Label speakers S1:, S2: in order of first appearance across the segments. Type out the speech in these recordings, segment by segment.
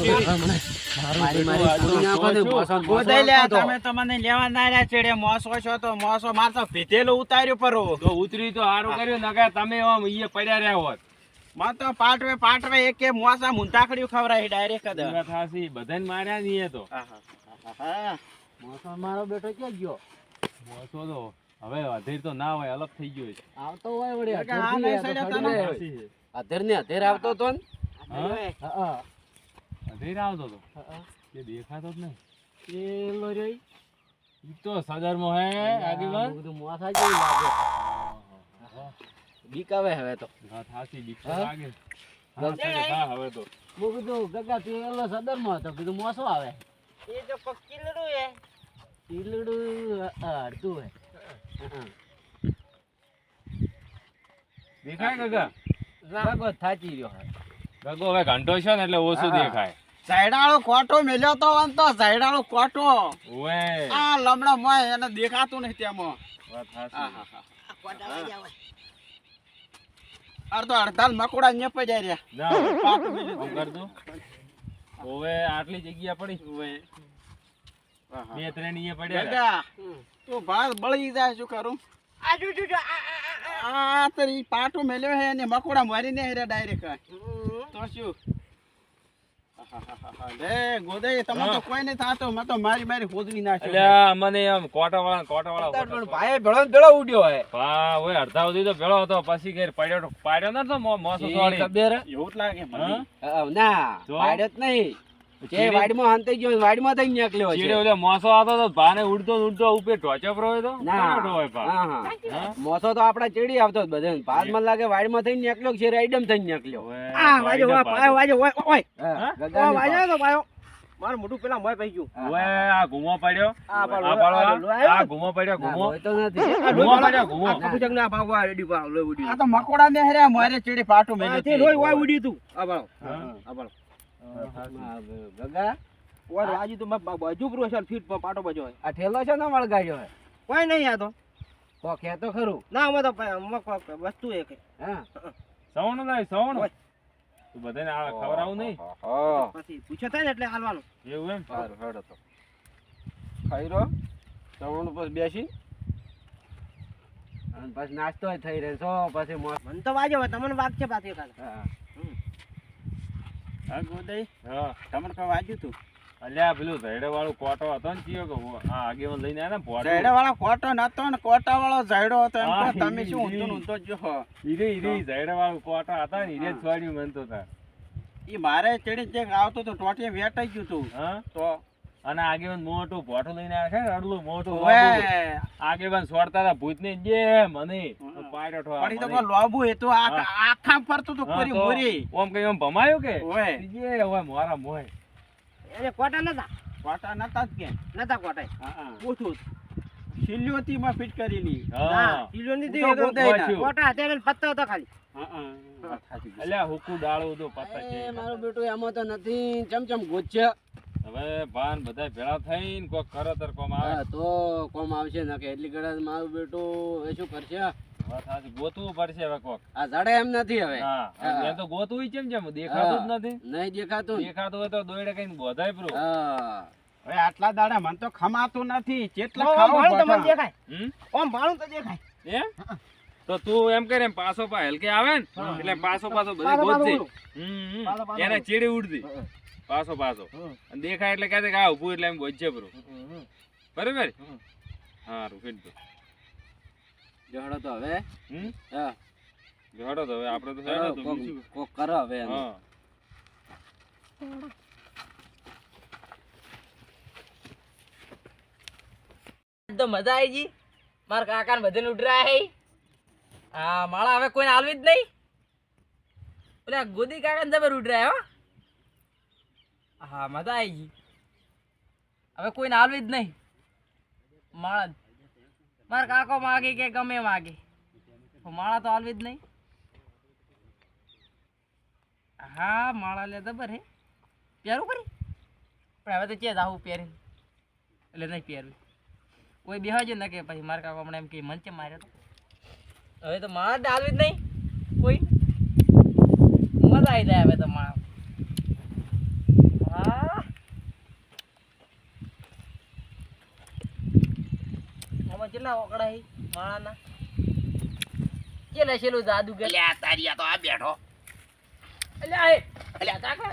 S1: મારી મારી છોડી નાખો ને, મોસો ને મોસો
S2: ગોદાઈ લે,
S1: હતો.
S2: તમે તો મને લેવા ના રહ્યા ચેડે મોસો છો તો મોસો માર તો ભીધેલું ઉતાર્યું પરો
S3: તો ઉતરી તો સારું કર્યું નકર તમે આમ ઈએ પડ્યા રહ્યા
S2: હોતમાં તો પાટવે પાટવે એક એક મોસા મુંતાકડ્યું ખવડાવી ડાયરેક્ટ જ
S3: ઈ બધાને માર્યા નહીં તો.
S1: મોસો મારો બેટો ક્યાં ગયો
S3: મોસો તો હવે અધેર તો ના હોય અલગ થઈ ગયો છે
S1: આવતો હોય વળી. અધેર ને અધેર આવતો તો ને
S3: હા?
S1: હા, હા.
S3: અધીર આવતો તો. એ દેખાતો જ નહીં.
S1: પેલો રહ્યો ઈ.
S3: ઈ તો સદરમાં હે આગેવાન.
S1: બધું મોસા જેવું લાગે. બીક આવે હવે તો.
S3: હા હાચી, બીક? લાગે. હા, હવે તો.
S1: હું કીધું ગગા પેલો સદરમાં હતો. કીધું મોસો આવે.
S2: એ તો કિલડું હે.
S1: કિલડું અડધું હા,
S3: દેખાય ગગા.
S1: ગગો થાચી રહ્યો.
S3: ગગો હવે ઘંટો છે ને એટલે ઓછું દેખાય.
S2: ઝાયડાળો કોટો મેલ્યો તો આમ તો ઝાયડાળો કોટો.
S3: ઓવે.
S2: આ લમણા મોય એને દેખાતું નહીં તેમાં.
S3: વાત હાચી.
S2: આહાહા. તો અડધાલ મકોડા ને પજાઈ રહ્યા
S3: ના
S2: પાક મેલ્યો
S3: કર દો. ઓવે આટલી જગ્યા પડી.
S2: આહા.
S3: બે ત્રણ ઈએ પડ્યા
S2: તું. ભાત બળી જાય શું કરું? આ તરી પાટો મેલ્યો હે ને મકોડા મારીને હેરા ડાયરેક્ટ. તો શું?
S3: પડ્યો તો- પાડ્યો મો- મોસો?
S2: એવું લાગે
S1: ના
S3: તો?
S1: પાડ્યો જ નહીં. ગયો વાડીમાં થઈ નીકળ્યો છે.
S3: ઓલે મોસો આવતો તો ભાને ઉડતો ઉડતો ઉપર ઢોચો પર તો?
S1: ના.
S3: કેવો હોય
S1: હા હા.
S3: હા?
S1: મોસો તો આપડા ચેડી આવતો જ બધે. ભાગમાં લાગે વાડીમાં થઈ નીકળ્યો છે રાઈડમ થઈ નીકળ્યો.
S2: આ વાજો
S3: આઈને
S2: વાજો વાજો ઓય ઓય.
S1: હા,
S3: હા?
S1: ગગાની
S2: ઓ વાજો તો ભાયો મારું મોઢું પેલા મોય પઈ ગયું.
S1: પા-
S3: આ ઘૂમો પડ્યો?
S2: આ પાડો,
S3: આ પાડો,
S2: આ
S3: આ-
S2: લો, આવ્યો
S3: આ
S2: ને?
S3: ઘૂમો પડ્યો ઘૂમો?
S1: તો નથી.
S3: ઘૂમો પડ્યો ઘૂમો?
S2: આ કપૂચક ના ભાગવા રેડી પા લો ઉડી આ તો મકોડા ને હેરે મારે ચેડી પાટો ઓય ઉડી તું. આ બાળો આ બાળો
S1: હા, ગગા?
S2: તો બાજુ પ્રો છે ફીટ પર પાટો બજો
S1: આ ઠેલો છે ને વળગાડ્યો હે
S2: કોઈ નહીં આ તો.
S1: તો ખરું.
S2: ના અમે તો વસ્તુ એક
S1: હા.
S3: સવણ લાય સવણું. તું બધાને આ ખવડાવું નહીં.
S2: પછી પૂછે થાય ને એટલે હાલવાનું.
S3: એવું એમ?
S1: સારું હેડો તો. ખાઈ તવણ પછી બેસી. અને પછી નાસ્તો થઈ રહે છો પછી
S2: મને તો વાજો તમને વાગ છે પાછી કાલે
S1: હા.
S2: હા ગોદઈ?
S3: હા.
S2: તમને કોઈ વાગ્યું તું
S3: અલ્યા પેલું ઝેડે વાળું કોટો હતો ને ચિયો કે આ આગેવાન લઈને ને
S2: વાળો કોટો નતો ને કોટા વાળો હતો એમ કહો તમે શું ઊંધું ને
S3: ઈ.
S2: ઊંધો જો
S3: ઈરે ઈરે ઝેડે વાળું કોટો હતા ને ઈરે. છોડ્યું મને તો
S2: ઈ મારે ચડી જે આવતો તો ટોટીએ વેટાઈ ગયું તું.
S3: હા?
S2: તો
S3: અને આગેવાન મોટું ભોટું લઈને આવે છે અડલું મોટું આગેવાન સોડતા હતા ભૂત ને જે મને
S2: હા.
S3: પાડ્યો ઠો આ
S2: પણ ઈ તો લોબુ એ તો આખા ફરતું તો
S3: હા,
S2: મોરી.
S3: ઓમ કઈ ઓમ ભમાયું કે? જે હોય મોરા મોય
S2: એને કોટા નતા? કોટા નતા જ કે. નતા કોટા. પૂછું. શિલ્યોતી માં ફિટ કરેલી.
S3: હા.
S2: શિલ્યોની
S3: હું તો
S2: કોટા અત્યારે પત્તો હતો ખાલી.
S3: અલ્યા હુકુ ડાળું તો પત્તા છે.
S1: મારું બેટું એમાં તો નથી. ચમચમ ગોચ્ય
S3: હવે ભાન બધા ભેળા થઈને કોક કરો તર કોમ આવે.
S1: તો કોમ આવશે ને કે એટલી ઘડા મારું બેટું એ શું કરશે?
S3: ગોતવું પડશે હવે કોક.
S1: આ ઝાડે એમ નથી હવે.
S3: હા
S1: હા.
S3: તો ગોતવું કેમ જેમ દેખાતું જ નથી.
S1: નહીં દેખાતું
S3: દેખાતું હોય તો દોયડે કઈ બોધાય પ્રો.
S2: હવે આટલા દાડા મને તો ખમાતું નથી. કેટલા
S4: ઓમ તમને દેખાય. ઓમ ભાણું તો દેખાય.
S3: એમ? તો તું એમ કરે એમ પાછો પા હલકે આવે ને? એટલે પાછો પાછો બધે ગોતજે. એને ચીડી ઉડતી. પાછો પાછો. અને દેખાય એટલે કહે કે આ ઊભું એટલે એમ ગોતજે
S4: બરો.
S3: બરાબર. હારું ફીટ દો.
S1: જહડો તો હવે.
S3: હમ?
S1: હા.
S3: જોડો તો હવે આપણે તો
S1: જહડો,
S3: તો
S1: કોક કરો હવે
S3: હા.
S4: તો મજા આવી ગઈ. મારા કાકા ને બધાને ઉડરા હે. હા માળા હવે કોઈને હાલવી જ નહીં. ઓલા ગોદી કાકા ને જબર ઉડરા હો. હા, મજા આવી ગઈ. હવે કોઈને હાલવી જ નહીં. માળા મારા કાકો માગે કે ગમે માગે. માળા તો હાલવી જ નહીં. હા, માળા લે દબર હે પહેરવું કરી પણ હવે તો ક્યાં જાવું પહેરીને? એટલે નહીં પહેરવી. કોઈ બેહાજો ને કે પછી મારા કાકો હમણાં એમ કે મંચે માર્યો તો. હવે તો મારા ડાલવી જ નહીં. કોઈ મજા આવી જાય હવે તો હા આમાં કેટલા ઓકડા હી માણાના? કેટલા છેલ્લું જાદુ કે
S5: અલ્યા તારી તો આ બેઠો.
S4: અલ્યા એ. અલ્યા. કાકા.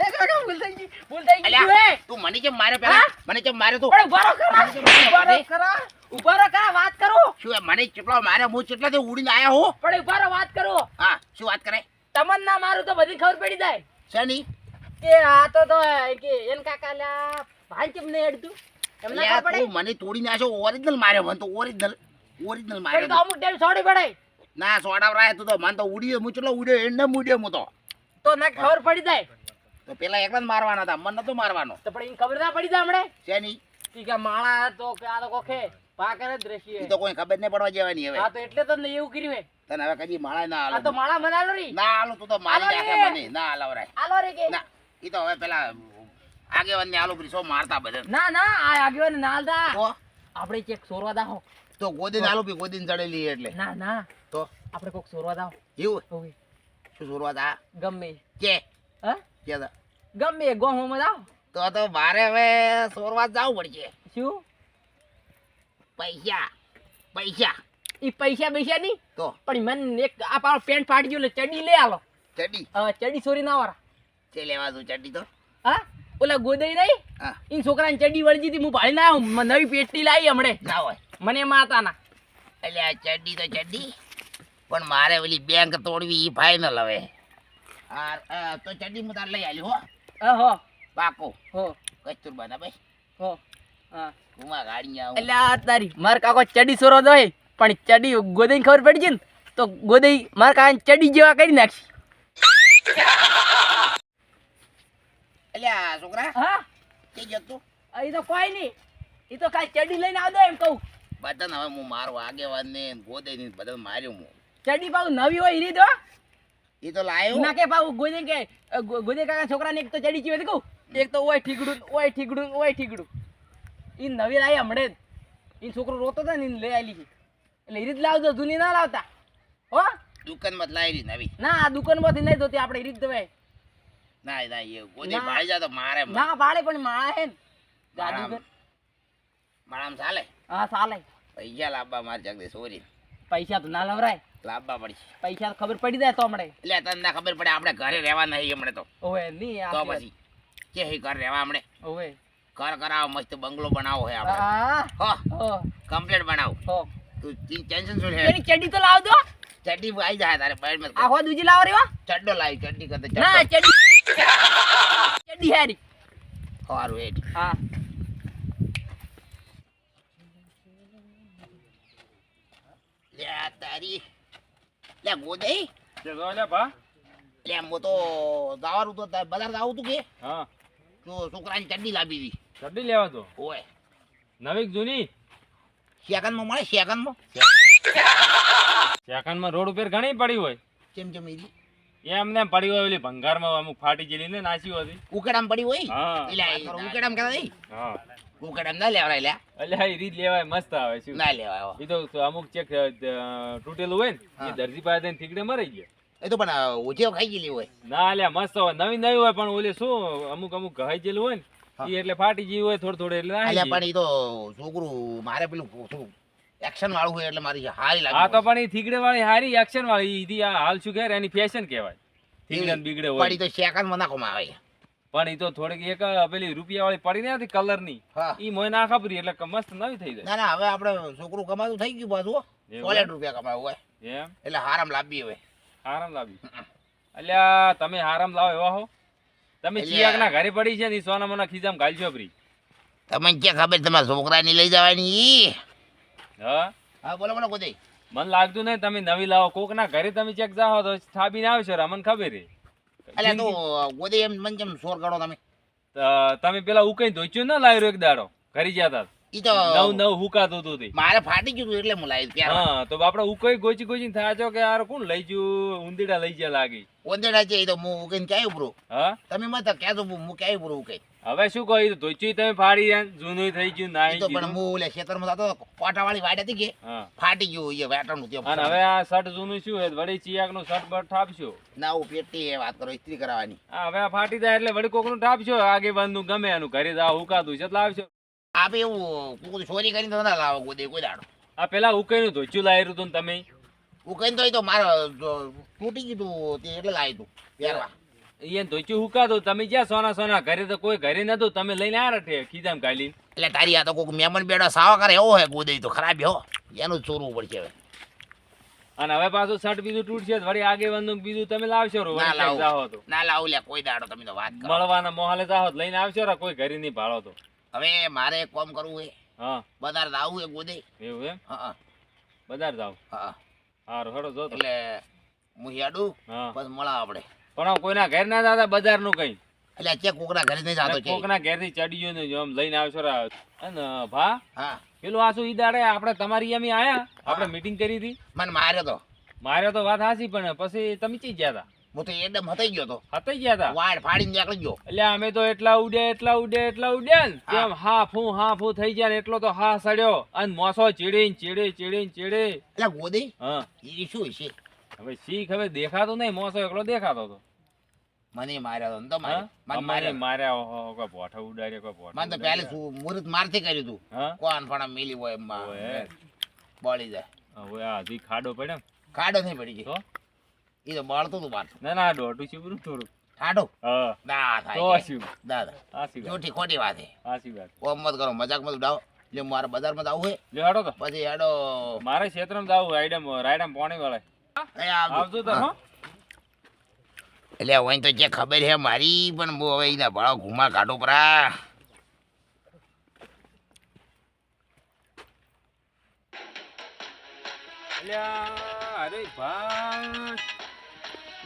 S4: કાકા ભૂલ થઈ ગઈ. ભૂલ થઈ ગઈ.
S5: તું મને કેમ મારે પેલા? મને કેમ મારે તું?
S4: ઉભારો કરા ઉભારો કરા ઉભારો કરા વાત કરો.
S5: શું મને ચેટલો મારે હું કેટલાથી ઉડીને આયા હું?
S4: પણ ઉભારો વાત કરો.
S5: હા શું વાત કરે
S4: તમને ના મારું તો બધી ખબર પડી જાય.
S5: શેની?
S4: એ આ તો તો કે એન કાકા લ્યા ભાઈ કેમ નહીં અડતું એમને ખબર
S5: તું મને તોડી નાખ્યો ઓરિજિનલ માર્યો મને તો ઓરિજિનલ ઓરિજિનલ માર્યો
S4: તો
S5: તો.
S4: અમુક ટાઈમ છોડી પડે
S5: ના સોડાવરાય તું તો મને તો ઉડ્યો હું ચલો ઉડ્યો એને ઉડ્યો હું તો.
S4: તો ના ખબર પડી જાય.
S5: તો પેલા એકલા મારવાના હતા મને નતો મારવાનો.
S4: તો પણ એને ખબર ના પડી જાય હમણે?
S5: શેની
S4: કે માળા તો કે આ તો કોખે પાકર રહેશે
S5: તો કોઈ ખબર નહીં પડવા જવાની હવે.
S4: હા તો એટલે તો એવું કર્યું હે.
S5: તને હવે કદી માળા ના
S4: આ તો માળા મનાલો રી.
S5: ના આલો તું તો મારી નાખે મને. ના
S4: આલો રે કે.
S5: ના. ઈ તો હવે પેલા આગેવાન ને આલુ સો મારતા બધા?
S4: ના ના આ આગેવાન નાલ દા
S5: તો?
S4: આપણે ચેક સોરવા દાહો.
S5: તો ગોદીન આલુ પી ગોદીન ચડેલી એટલે.
S4: ના ના.
S5: તો?
S4: આપણે કોક સોરવા દાહો.
S5: એવું?
S4: ઓકે.
S5: શું સોરવા આ
S4: ગમે.
S5: કે?
S4: હા?
S5: કે તો-
S4: ગમે ગોહમાં દાહો.
S5: તો તો મારે હવે સોરવા જાવ પડશે.
S4: શું?
S5: પૈસા પૈસા.
S4: ઈ પૈસા પૈસા નહીં.
S5: તો?
S4: પણ મને એક આ પેન્ટ ફાટી ગયો એટલે ચડી લે આલો
S5: ચડી?
S4: હા ચડી સોરી ના વાળા.
S5: તે લેવા તું ચડી તો.
S4: હા? ઓલા ગોદઈ નહીં
S5: હા.
S4: ઈ છોકરાને ચડ્ડી વળજી હતી હું ભાળી ના આવું. નવી પેટી લાવી હમણે.
S5: ના હોય.
S4: મને માતાના.
S5: એટલે આ ચડ્ડી તો ચડ્ડી. પણ મારે ઓલી બેંક તોડવી ઈ ફાઇનલ હવે. તો ચડ્ડી હું તાર લઈ આલી હો.
S4: હા
S5: પાકો
S4: હો.
S5: કસ્તુરબા ના ભાઈ.
S4: હો. હા.
S5: ગાડી આવું.
S4: એટલે આ તારી માર કાકો ચડી સોરો દોય પણ ચડી ગોદઈ ખબર પડી ગઈ ને? તો ગોદઈ મારા કાકા ચડી જેવા કરી નાખી.
S5: આ છોકરા
S4: હા?
S5: કે
S4: એ તો? કોઈ નહીં. એ તો કાંઈ ચડી લઈને આવજો એમ કહું.
S5: બધાને હવે હું મારો આગેવાન ને ગોદે ને બધાને માર્યો હું.
S4: ચડી પાઉ નવી હોય એ રીત હો.
S5: એ તો લાયો.
S4: ના કે પાછું ગોદઈ કે કાકા છોકરાને એક તો ચડી ચીવે કહું. એક તો ઓય ઠીકડું ઓય ઠીકડું ઓય ઠીકડું. એ નવી લાવી હમણે જ. એ છોકરો રોતો હતો ને એને લઈ આલી એટલે એ રીત લાવજો જૂની ના લાવતા. હો?
S5: દુકાનમાં જ લાવી નવી.
S4: ના આ દુકાનમાંથી નહીં ધોતી આપણે એ રીત દવાય
S5: ના ના એ ગોદે ભાઈ જા તો મારે
S4: ના પાડે પણ માળા હે
S5: માળા-
S4: જાદુગર
S5: મારામ ચાલે?
S4: હા ચાલે.
S5: પૈસા લાવવા મારે જગદે સોરી
S4: પૈસા તો ના લવરાય.
S5: લાવવા પડી
S4: પૈસા ખબર પડી જાય તો હમણે.
S5: એટલે તને ના ખબર પડે આપણે ઘરે રહેવા નહીં હમણે તો.
S4: ઓવે નહીં
S5: તો પછી કે હે ઘર રહેવા હમણે?
S4: ઓવે.
S5: ઘર કરાવો મસ્ત બંગલો બનાવો હે આપણે.
S4: હા
S5: હો કમ્પ્લીટ બનાવો.
S4: હો.
S5: તું ટેન્શન શું હે
S4: એની ચડી તો લાવ દો
S5: ચડ્ડી આવી જાય તારે બાઈડમાં
S4: આખો દૂજી લાવ રહ્યો
S5: ચડ્ડો લાવી ચડ્ડી કરતે
S4: ના
S5: ચડ્ડો
S4: ચડી ચડી હારી
S5: સારું વેટ
S4: હા
S5: લે તારી લે ગોદે
S3: તે જો લે ભા
S5: લે મો તો દાવાનું તો બજાર આવું તું કે
S3: હા
S5: તો છોકરાની ચડ્ડી લાવી દી
S3: ચડ્ડી લેવા તો
S5: ઓય
S3: નવી જૂની
S5: સેકન્ડમાં મળે સેકન્ડમાં
S3: સેકન્ડમાં રોડ ઉપર ઘણી પડી હોય
S5: કેમ કેમ ઈલી
S3: એમને એમ પડી હોય ઓલી ભંગારમાં અમુક ફાટી જેલી ને નાસી હતી.
S5: ઉકડામ પડી હોય? એટલે ઉકડામ કહેતા નહીં? ઉકડામ ના લેવરાય લે
S3: એટલે આ રીત લેવાય મસ્ત આવે શું
S5: ના લેવાય
S3: એ તો અમુક ચેક તૂટેલું હોય ને એ. દરજી પાસે થઈને ઠીકડે મરી ગયો.
S5: એ તો પણ ઉજેવ ખાઈ ગયેલી હોય.
S3: ના લે મસ્ત હોય. નવી નવી હોય પણ ઓલે શું અમુક અમુક ઘાઈ ગયેલું હોય ને એ એટલે ફાટી ગઈ હોય થોડું થોડું એટલે.
S5: પણ એ તો છોકરું મારે પેલું એક્શન વાળું હોય એટલે મારી હારી લાગે
S3: આ તો પણ એ થીગડે વાળી હારી એક્શન વાળી ઈધી આ હાલ શું કહે એની ફેશન કહેવાય. થીગડે બીગડે હોય.
S5: પડી તો સેકન્ડમાં નાખવામાં આવે.
S3: પણ એ તો થોડીક એક પેલી રૂપિયા વાળી પડી ને હતી કલરની
S5: હા.
S3: ઈ મોય ના ખબરી એટલે મસ્ત નવી થઈ જાય
S5: ના ના હવે આપણે છોકરું કમાતું થઈ ગયું પાછું હો. સોલેડ રૂપિયા કમાવું હોય.
S3: એમ?
S5: એટલે હારામ લાવી હોય
S3: હારામ લાવી અલ્યા તમે હારામ લાવો એવા હો. તમે ચિયાક ના ઘરે પડી છે ને સોના મોના ખીજામ ઘાલશો ફરી
S5: તમને ક્યાં ખબર તમારા છોકરાની લઈ જવાની?
S3: હા?
S5: હા બોલો બોલો ગોદઈ
S3: મન લાગતું નહીં તમે નવી લાવો. કોક ના ઘરે તમે ચેક જાઓ તો થાબીને આવશો રે અમને ખબર હે.
S5: એટલે તો એમ મન કેમ સોર ગણો તમે?
S3: તમે પેલા ઉકઈ ધોચ્યું ના લાવ્યો એક દાડો? ઘરી જતા
S5: ઈ તો
S3: નવ નવ હુકાતું હતું તે.
S5: મારે ફાટી ગયું એટલે હું લાવી
S3: હા તો આપડે ઉકઈ ગોચી ગોચી થાચો કે યાર કોણ લઈ ગયું? ઉંદીડા લઈ ગયા લાગી.
S5: ઉંદીડા છે એ તો હું ક્યાંય ઉપરો
S3: હા?
S5: તમે મત ક્યાં તો હું ક્યાંય
S3: હવે શું કહ્યું ધોચી તમે ફાડી જાય જૂનું થઈ ગયું ના
S5: તો પણ હું ઓલે ખેતરમાં જતો કોટાવાળી વાટ હતી કે ફાટી ગયું એ વેટરનું તે
S3: અને હવે આ શર્ટ જૂનું શું હે વળી ચિયાકનું શર્ટ બટ ઠાપશો.
S5: ના હું પેટી એ વાત કરો ઇસ્ત્રી કરાવવાની.
S3: હવે આ ફાટી જાય એટલે વળી કોકનું ઠાપશો આગે બંધ ગમે એનું ઘરે જાવ હુકાતું છે લાવશો
S5: આપે એવું કોઈ ચોરી કરીને તો ના લાવો કોઈ કોઈ દાડો.
S3: આ પેલા ઉકાઈ નું ધોચ્યું લાવ્યું હતું ને તમે?
S5: ઉકાઈ તો મારો તૂટી ગયું તે એટલે લાવી તું પહેરવા.
S3: એને ધોચ્યું હુકાતું તમે જ્યાં સોના સોના ઘરે તો કોઈ ઘરે નતું તમે લઈને આ રઠે ખીજામ
S5: એટલે તારી આ તો કોઈક મહેમાન બેડો સાવા કરે એવો ગોદે તો ખરાબ હો એનું ચોરવું પડશે હવે.
S3: અને હવે પાછું શર્ટ બીજું તૂટશે વળી આગે બીજું તમે લાવશો રો
S5: ના
S3: જાઓ
S5: ના લાવ લે કોઈ દાડો તમે તો વાત કરો.
S3: મળવાના મોહાલે લઈને આવશો રા કોઈ ઘરે ની ભાળો તો.
S5: હવે મારે એક કામ કરવું હે
S3: હા.
S5: બજાર જાવું એ ગોદે
S3: એવું એમ?
S5: હા
S3: બજાર જાવ
S5: હા
S3: હેડો જો
S5: એટલે હું હેડું
S3: હા.
S5: પછી મળા આપણે.
S3: પણ કોઈના ઘર ના દાદા બજારનું કઈ.
S5: એટલે ચેક કોકના ઘરે નહીં જાતો
S3: કોકના ઘેરથી ચડી ગયો ને આમ લઈને આવશો રા. અને ભા
S5: હા.
S3: પેલું આ શું ઈ દાડે આપણે તમારી અમે આયા? આપણે મીટિંગ કરી હતી?
S5: મને માર્યો તો.
S3: મારે તો વાત હાસી પણ પછી તમે ચી ગયા હતા
S5: હું તો એકદમ હતાઈ ગયો તો.
S3: હતાઈ ગયા હતા
S5: વાડ ફાડીને નીકળી ગયો.
S3: એટલે અમે તો એટલા ઉડે એટલા ઉડે એટલા ઉડે ને
S5: હા.
S3: ફૂ હા ફૂ થઈ ગયા ને એટલો તો હા સડ્યો. અને મોસો ચીડીને ચીડે ચીડીને ચીડે.
S5: એટલે ગોદી?
S3: હા.
S5: એ શું છે
S3: હવે શીખ હવે દેખાતો નહીં મોસો એકલો દેખાતો હતો
S5: મને માર્યો તો
S3: હા?
S5: માર્યો.
S3: કોઈ ભોઠા ઉડાડ્યા કોઈ ભોઠા
S5: મને તો પહેલે મુહૂર્ત મારથી કર્યું તું. કોણ પણ મિલી હોય એમાં બળી જાય.
S3: હવે આ હજી ખાડો પડ્યો
S5: ખાડો નહીં પડી ગયો. એ તો બળતું તું
S3: ના ના દોઢું થોડું. ખાડો
S5: ના થાય
S3: શીબ
S5: દાદા જોઠી ખોટી વાત છે.
S3: વાત.
S5: ઓમ મત કરો મજાક મત ઉડાવો. એટલે મારે બજારમાં જવું
S3: હેડો તો.
S5: પછી હેડો.
S3: મારે ક્ષેત્રમાં જાવું રાયડમ રાયડમ પોણી વાળા
S5: આવજો.
S3: આવજો તો હો.
S5: એટલે હવે તો જે ખબર છે મારી, પણ બહુ હવે એના ભાડો ઘુમા કાઢો પરા.
S3: અરે ભા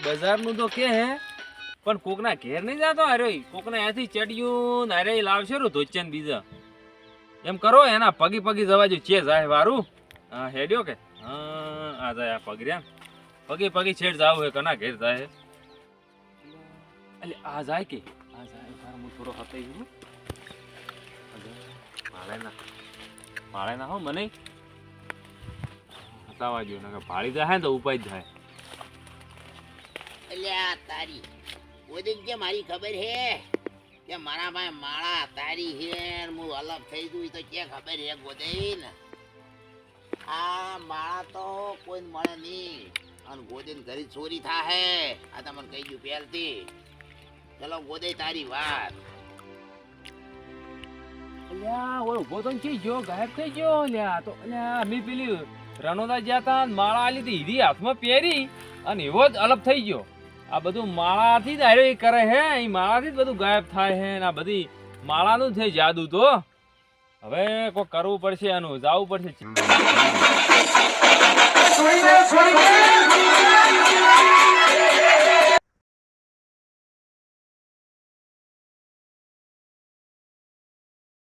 S3: બજારનું તો કે હે, પણ કોકના ઘેર નહીં જાતો? અરે, કોકના અહીંયાથી ચડિયું ને અરે લાવશે રો ધોચન બીજા. એમ કરો, એના પગી પગી જવા જો ચે જાય વારું. હા, હેડ્યો કે? હા, આ જાય આ પગી પગી છેડ જાવ હે, કના ઘેર જાય એટલે આ જાય કે? આ જાય, તાર હું થોડો હતાઈ ગયો માળે ના માળે ના હો, મને. હતાવા જો નકર ભાળી જાય ને તો ઉપાય જ થાય
S5: એટલે આ તારી ઓદી જે મારી ખબર હે? કે મારા ભાઈ માળા, તારી હે હું અલગ થઈ ઈ તો કે ખબર હે ગોદઈ ને આ માળા તો કોઈ મળે નહીં. અને ગોદીન ઘરે ચોરી થાય આ તમને કહી ગયું પહેલથી. ચલો ગોદઈ તારી વાત
S3: અલ્યા ઓય ઊભો તો થઈ ગયો ગાયબ થઈ ગયો અલ્યા તો અલ્યા અમે પેલી રણોદા ગયા માળા આલી હતી હીરી હાથમાં પહેરી અને એવો જ અલગ થઈ ગયો આ બધું માળાથી જ હારે એ કરે હે એ માળાથી જ બધું ગાયબ થાય હે ને આ બધી માળાનું જ છે જાદુ તો હવે કોઈ કરવું પડશે આનું જાવું પડશે